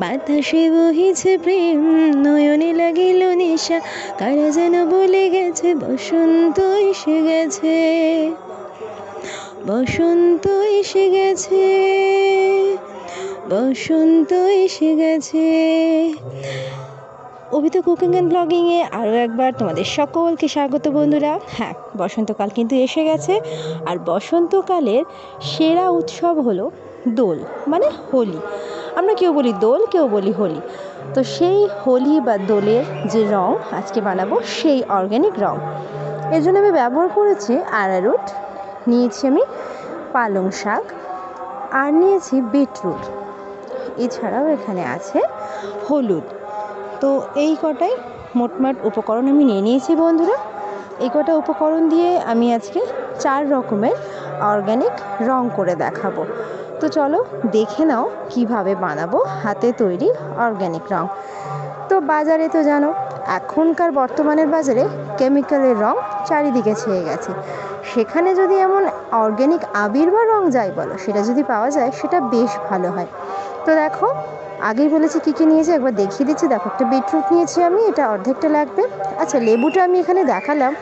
বাতাসে বহিছে প্রেম, নয়নে লাগিল নিশা, কারা যেন বলে গেছে, বসন্ত এসে গেছে। বসন্ত এসে গেছে, বসন্ত এসে গেছে। অভিত কুকিং অ্যান্ড ব্লগিংয়ে আরও একবার তোমাদের সকলকে স্বাগত বন্ধুরা। হ্যাঁ বসন্তকাল কিন্তু এসে গেছে, আর বসন্তকালের সেরা উৎসব হলো দোল মানে হোলি। আমরা কেউ বলি দোল, কেউ বলি হোলি। তো সেই হোলি বা দোলের যে রং আজকে বানাবো, সেই অর্গ্যানিক রং। এর জন্য আমি ব্যবহার করেছি আরারুট নিয়েছি আমি পালং শাক, আর নিয়েছি বিটরুট এছাড়াও এখানে আছে হলুদ। তো এই কটাই মোটমাট উপকরণ আমি নিয়ে নিয়েছি বন্ধুরা। এই কটা উপকরণ দিয়ে আমি আজকে চার রকমের অর্গ্যানিক রং করে দেখাবো। তো চলো দেখে নাও কীভাবে বানাবো হাতে তৈরি অর্গ্যানিক রং। তো বাজারে তো জানো, এখনকার বর্তমানের বাজারে কেমিক্যালের রং চারিদিকে ছেয়ে গেছে। সেখানে যদি এমন অর্গ্যানিক আবির বা রং যাই বলো, সেটা যদি পাওয়া যায়, সেটা বেশ ভালো হয়। তো দেখো আগেই বলেছি কী কী নিয়েছি, একবার দেখিয়ে দিচ্ছি। দেখো, একটা বিটরুট নিয়েছি আমি, এটা অর্ধেকটা লাগবে। আচ্ছা লেবুটা আমি এখানে দেখালাম।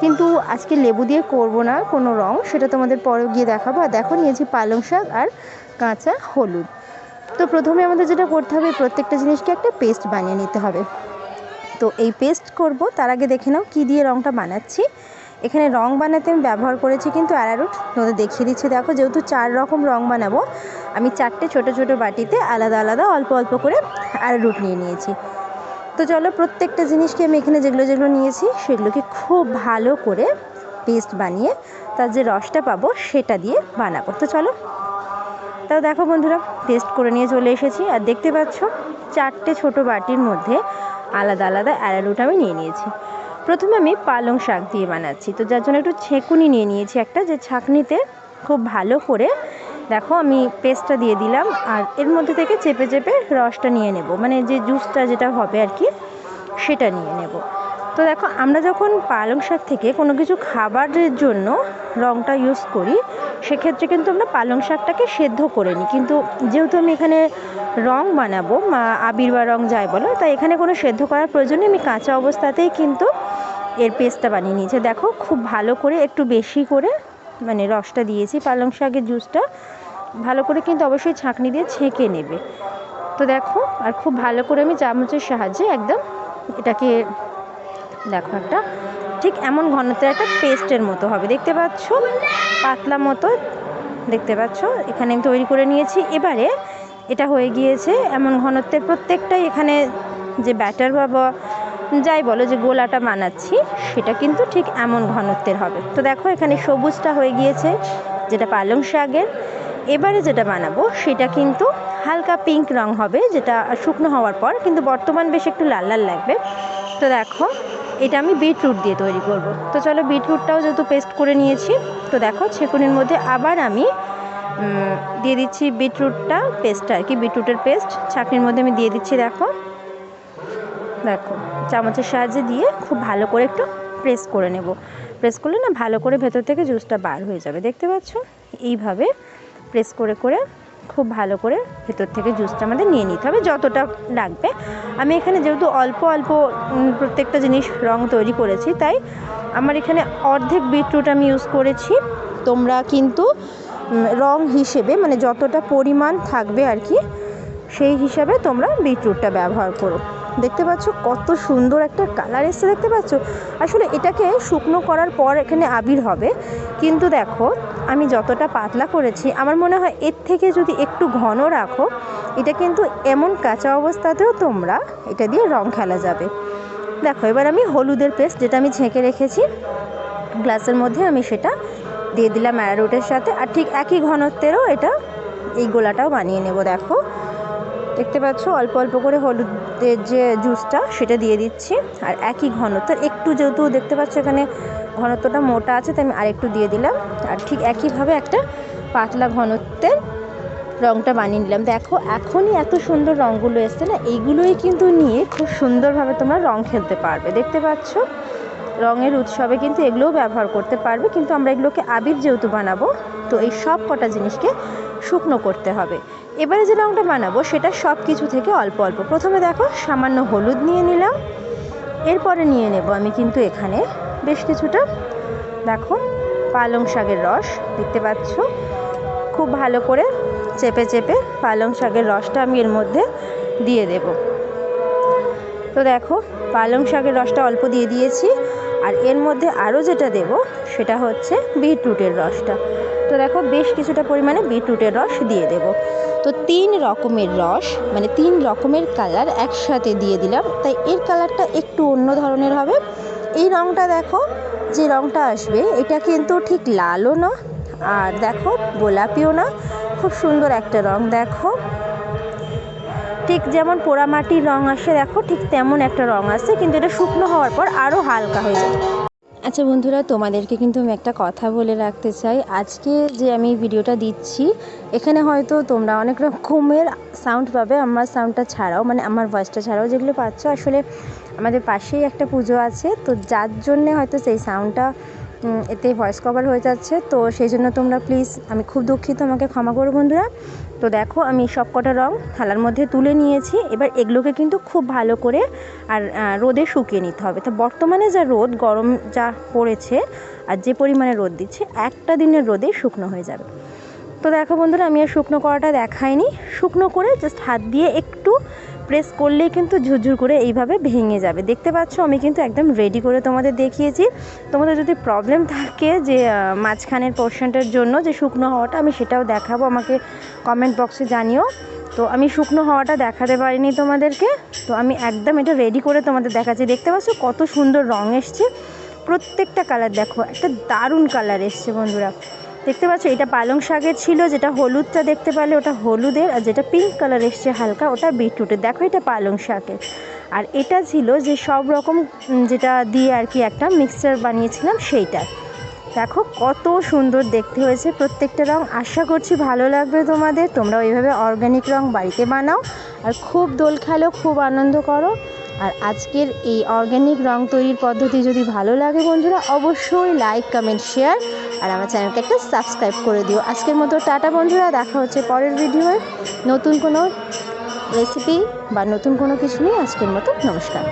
কিন্তু আজকে লেবু দিয়ে করব না কোনো রং, সেটা তোমাদের পরে গিয়ে দেখাবো। আর দেখো, নিয়েছি পালং শাক আর কাঁচা হলুদ। তো প্রথমে আমাদের যেটা করতে হবে, প্রত্যেকটা জিনিসকে একটা পেস্ট বানিয়ে নিতে হবে। তো এই পেস্ট করব, তার আগে দেখে নাও কী দিয়ে রংটা বানাচ্ছি। এখানে রং বানাতে আমি ব্যবহার করেছি কিন্তু অ্যারারুট, তোমাদের দেখিয়ে দিচ্ছি। দেখো, যেহেতু চার রকম রং বানাবো, আমি চারটে ছোট ছোট বাটিতে আলাদা আলাদা অল্প অল্প করে অ্যারারুট নিয়ে নিয়েছি। তো চলো প্রত্যেকটা জিনিসকে আমি এখানে যেগুলো যেগুলো নিয়েছি সেগুলোকে খুব ভালো করে পেস্ট বানিয়ে তার যে রসটা পাবো সেটা দিয়ে বানাবো। তো চলো তাও দেখো বন্ধুরা, পেস্ট করে নিয়ে চলে এসেছি আর দেখতে পাচ্ছ চারটে ছোট বাটির মধ্যে আলাদা আলাদা অ্যারারুট আমি নিয়ে নিয়েছি। প্রথমে আমি পালং শাক দিয়ে বানাচ্ছি। তো যার জন্য একটু ছেঁকুনি নিয়ে নিয়েছি একটা, যে ছাঁকনিতে খুব ভালো করে দেখো আমি পেস্টটা দিয়ে দিলাম, আর এর মধ্যে থেকে চেপে চেপে রসটা নিয়ে নেব। মানে যে জুসটা যেটা হবে আর কি, সেটা নিয়ে নেব। তো দেখো, আমরা যখন পালং শাক থেকে কোনো কিছু খাবারের জন্য রঙটা ইউজ করি, সেক্ষেত্রে কিন্তু আমরা পালং শাকটাকে সেদ্ধ করে নিই। কিন্তু যেহেতু আমি এখানে রং বানাবো আবির বা রং যাই বলো, তাই এখানে কোনো সেদ্ধ করার প্রয়োজন নেই। আমি কাঁচা অবস্থাতেই কিন্তু এর পেস্টটা বানিয়ে নিয়েছে। দেখো, খুব ভালো করে একটু বেশি করে মানে রসটা দিয়েছি পালং শাকের জুসটা ভালো করে কিন্তু অবশ্যই ছাঁকনি দিয়ে ছেঁকে নেবে। তো দেখো, আর খুব ভালো করে আমি চামচের সাহায্যে একদম এটাকে, দেখো একটা, ঠিক এমন ঘনত্বের একটা পেস্টের মতো হবে। দেখতে পাচ্ছ? পাতলা মতো, দেখতে পাচ্ছ? এখানে আমি তৈরি করে নিয়েছি। এবারে এটা হয়ে গিয়েছে এমন ঘনত্বের প্রত্যেকটাই এখানে যে ব্যাটার বা, যাই বলো যে গোলাটা বানাচ্ছি, সেটা কিন্তু ঠিক এমন ঘনত্বের হবে। তো দেখো, এখানে সবুজটা হয়ে গিয়েছে, যেটা পালং শাকের। এবারে যেটা বানাবো, সেটা কিন্তু হালকা পিঙ্ক রং হবে, যেটা শুকনো হওয়ার পর, কিন্তু বর্তমান বেশ একটু লাল লাল লাগবে। তো দেখো, এটা আমি বিটরুট দিয়ে তৈরি করব। তো চলো বিটরুটটাও যেহেতু পেস্ট করে নিয়েছি, তো দেখো ছেকুনির মধ্যে আবার আমি দিয়ে দিচ্ছি বিটরুটটা পেস্টটা আর কি বিটরুটের পেস্ট ছাকনির মধ্যে আমি দিয়ে দিচ্ছি দেখো। দেখো, চামচের সাহায্যে দিয়ে খুব ভালো করে একটু প্রেস করে নেব। প্রেস করলে না ভালো করে ভেতর থেকে জুসটা বার হয়ে যাবে, দেখতে পাচ্ছ? এইভাবে প্রেস করে করে খুব ভালো করে ভেতর থেকে জুসটা আমাদের নিয়ে নিতে হবে, যতটা লাগবে। আমি এখানে যেহেতু অল্প অল্প প্রত্যেকটা জিনিস রং তৈরি করেছি, তাই আমার এখানে অর্ধেক বিটরুট আমি ইউজ করেছি। তোমরা কিন্তু রং হিসেবে মানে যতটা পরিমাণ থাকবে আর কি, সেই হিসাবে তোমরা বিটরুটটা ব্যবহার করো। দেখতে পাচ্ছ কত সুন্দর একটা কালার এসছে, দেখতে পাচ্ছ? আসলে এটাকে শুকনো করার পর এখানে আবির হবে, কিন্তু দেখো আমি যতটা পাতলা করেছি, আমার মনে হয় এর থেকে যদি একটু ঘন রাখো, এটা কিন্তু এমন কাঁচা অবস্থাতেও তোমরা এটা দিয়ে রং খেলা যাবে। দেখো, এবার আমি হলুদের পেস্ট যেটা আমি ছেঁকে রেখেছি, গ্লাসের মধ্যে আমি সেটা দিয়ে দিলাম অ্যারারুটের সাথে। আর ঠিক একই ঘনত্বেরও এটা এই গোলাটাও বানিয়ে নেব, দেখো। দেখতে পাচ্ছ, অল্প অল্প করে হলুদের যে জুসটা, সেটা দিয়ে দিচ্ছি। আর একই ঘনত্ব একটু যেহেতু দেখতে পাচ্ছ এখানে ঘনত্বটা মোটা আছে, তাই আমি আরেকটু দিয়ে দিলাম। আর ঠিক একইভাবে একটা পাতলা ঘনত্বের রঙটা বানিয়ে নিলাম। দেখো, এখনই এত সুন্দর রঙগুলো এসছে না? এইগুলোই কিন্তু নিয়ে খুব সুন্দরভাবে তোমরা রং খেলতে পারবে। দেখতে পাচ্ছ? রঙের উৎসবে কিন্তু এগুলোও ব্যবহার করতে পারবে, কিন্তু আমরা এগুলোকে আবির যেহেতু বানাবো, তো এই সব কটা জিনিসকে শুকনো করতে হবে। এবারে যে রঙটা বানাবো, সেটা সব কিছু থেকে অল্প অল্প। প্রথমে দেখো, সামান্য হলুদ নিয়ে নিলাম। এরপরে নিয়ে নেব আমি কিন্তু এখানে বেশ কিছুটা। দেখো, পালং শাকের রস, দেখতে পাচ্ছ? খুব ভালো করে চেপে চেপে পালং শাকের রসটা আমি এর মধ্যে দিয়ে দেব। তো দেখো, পালং শাকের রসটা অল্প দিয়ে দিয়েছি। আর এর মধ্যে আরও যেটা দেব, সেটা হচ্ছে বিটরুটের রসটা। তো দেখো, বেশ কিছুটা পরিমাণে বিটরুটের রস দিয়ে দেব। তো তিন রকমের রস মানে তিন রকমের কালার একসাথে দিয়ে দিলাম। তাই এর কালারটা একটু অন্য ধরনের হবে। এই রঙটা দেখো, যে রঙটা আসবে, এটা কিন্তু ঠিক লালও না, আর দেখো গোলাপিও না, খুব সুন্দর একটা রং দেখো। ঠিক যেমন পোড়ামাটির রং আসে, দেখো ঠিক তেমন একটা রং আসে, কিন্তু এটা শুকনো হওয়ার পর আরও হালকা হয়ে যায় আচ্ছা বন্ধুরা, তোমাদেরকে কিন্তু আমি একটা কথা বলে রাখতে চাই। আজকে যে আমি ভিডিওটা দিচ্ছি, এখানে হয়তো তোমরা অনেক রকমের সাউন্ড পাবে, আমার সাউন্ডটা ছাড়াও মানে আমার ভয়েসটা ছাড়াও যেগুলো পাচ্ছ। আসলে আমাদের পাশেই একটা পুজো আছে, তো যার জন্যে হয়তো সেই সাউন্ডটা এতে ভয়েস কভার হয়ে যাচ্ছে। তো সেই জন্য তোমরা প্লিজ আমি খুব দুঃখিত, আমাকে ক্ষমা করো বন্ধুরা। তো দেখো, আমি সব কটা রঙ থালার মধ্যে তুলে নিয়েছি। এবার এগুলোকে কিন্তু খুব ভালো করে আর রোদে শুকিয়ে নিতে হবে। তো বর্তমানে যা রোদ, গরম যা পড়েছে আর যে পরিমাণে রোদ দিচ্ছে, একটা দিনের রোদে শুকনো হয়ে যাবে। তো দেখো বন্ধুরা, আমি আর শুকনো করাটা দেখাইনি। শুকনো করে জাস্ট হাত দিয়ে একটু প্রেস করলেই কিন্তু ঝুরঝুর করে এইভাবে ভেঙে যাবে। দেখতে পাচ্ছ, আমি কিন্তু একদম রেডি করে তোমাদের দেখিয়েছি। তোমাদের যদি প্রবলেম থাকে যে মাঝখানের পোর্শনটার জন্য যে শুকনো হওয়াটা, আমি সেটাও দেখাবো। আমাকে কমেন্ট বক্সে জানিও। তো আমি শুকনো হওয়াটা দেখাতে পারিনি তোমাদেরকে। তো আমি একদম এটা রেডি করে তোমাদের দেখাচ্ছি। দেখতে পাচ্ছ, কত সুন্দর রং এসছে। প্রত্যেকটা কালার দেখো, একটা দারুণ কালার এসছে বন্ধুরা। দেখতে পাচ্ছ, এটা পালং শাকের ছিল, যেটা হলুদটা দেখতে পেলে, ওটা হলুদের, আর যেটা পিঙ্ক কালার এসছে হালকা, ওটা বিটরুটের দেখো এটা পালং শাকের। আর এটা ছিল যে সব রকম যেটা দিয়ে আর কি একটা মিক্সচার বানিয়েছিলাম, সেইটা। দেখো কত সুন্দর দেখতে হয়েছে, প্রত্যেকটা রং। আশা করছি ভালো লাগবে তোমাদের। তোমরা ওইভাবে অর্গ্যানিক রং বাড়িতে বানাও, আর খুব দোল খেলো, খুব আনন্দ করো। আর আজকের এই অর্গ্যানিক রং তৈরির পদ্ধতি যদি ভালো লাগে বন্ধুরা, অবশ্যই লাইক কমেন্ট শেয়ার আর আমার চ্যানেলকে একটা সাবস্ক্রাইব করে দিও। আজকের মতো টাটা বন্ধুরা, দেখা হচ্ছে পরের ভিডিওয়ে নতুন কোনো রেসিপি বা নতুন কোনো কিছু নিয়ে আজকের মতো নমস্কার।